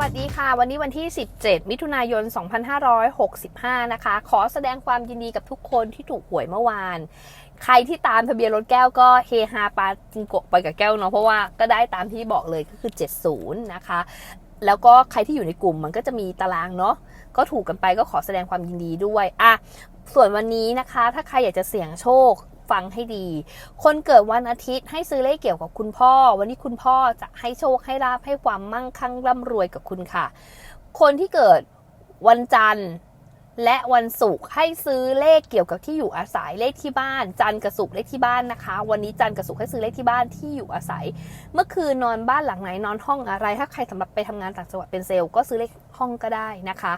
วัสดีค่ะ วันนี้วันที่ 17 มิถุนายน 2565 นะคะ ขอแสดงความยินดีกับทุกคนที่ถูกหวยเมื่อวาน ใครที่ตามทะเบียนรถแก้วก็เฮฮาปาจิงโกะไปกับแก้วเนาะเพราะว่าก็ได้ตามที่บอกเลยก็คือ 70 นะคะ แล้วก็ใครที่อยู่ในกลุ่มมันก็จะมีตารางเนาะก็ถูกกันไปก็ขอแสดงความยินดีด้วยอะส่วนวันนี้นะคะ ถ้าใครอยากจะเสี่ยงโชค ฟังให้ดี คนเกิดวันอาทิตย์ให้ซื้อเลขเกี่ยวกับคุณพ่อ วันนี้คุณพ่อจะให้โชคให้ลาภให้ความมั่งคั่งร่ำรวยกับคุณค่ะ คนที่เกิดวันจันทร์ และวันศุกร์ให้ซื้อเลขเกี่ยวกับที่อยู่อาศัยเลขที่บ้าน จันทร์กับศุกร์เลขที่บ้านนะคะ วันนี้จันทร์กับศุกร์ให้ซื้อเลขที่บ้านที่อยู่อาศัย เมื่อคืนนอนบ้านหลังไหนนอนห้องอะไร ถ้าใครสำหรับไปทำงานต่างจังหวัดเป็นเซลล์ก็ซื้อเลขห้องก็ได้นะคะ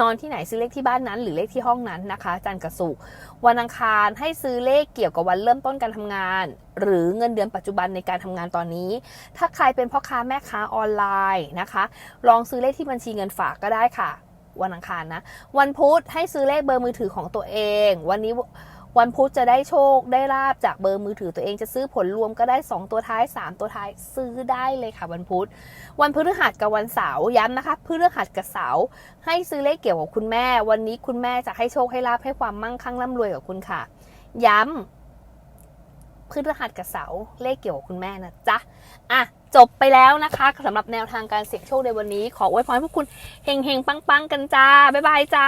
นอนที่ไหนซื้อเลขที่บ้านนั้น หรือเลขที่ห้องนั้นนะคะ จันทร์กับศุกร์วันอังคารให้ซื้อเลขเกี่ยวกับวันเริ่มต้นการทำงาน หรือเงินเดือนปัจจุบันในการทำงานตอนนี้ ถ้าใครเป็นพ่อค้าแม่ค้าออนไลน์นะคะ ลองซื้อเลขที่บัญชีเงินฝากก็ได้ค่ะ วันอังคารนะ วันพุธให้ซื้อเลขเบอร์มือถือของตัวเอง วันนี้วันพุธจะได้โชคได้ลาบจากเบอร์มือถือตัวเองจะซื้อผลรวมก็ได้ 2 ตัวท้าย 3 ตัวท้ายซื้อได้เลยค่ะ วันพุธวันพฤหัสกับวันเสาร์ย้ำนะคะพฤหัสกับเสาร์ให้ซื้อเลขเกี่ยวกับคุณแม่ วันนี้คุณแม่จะให้โชคให้ลาบให้ความมั่งคั่งร่ำรวยกับคุณค่ะ ย้ำพฤหัสกับเสาร์เลขเกี่ยวกับคุณแม่นะจ๊ะอะ จบไปแล้วนะคะสำหรับแนวทางการเสี่ยงโชคในวันนี้ ขออวยพรให้พวกคุณเฮงๆ ปังๆ กันจ้า บ๊ายบายจ้า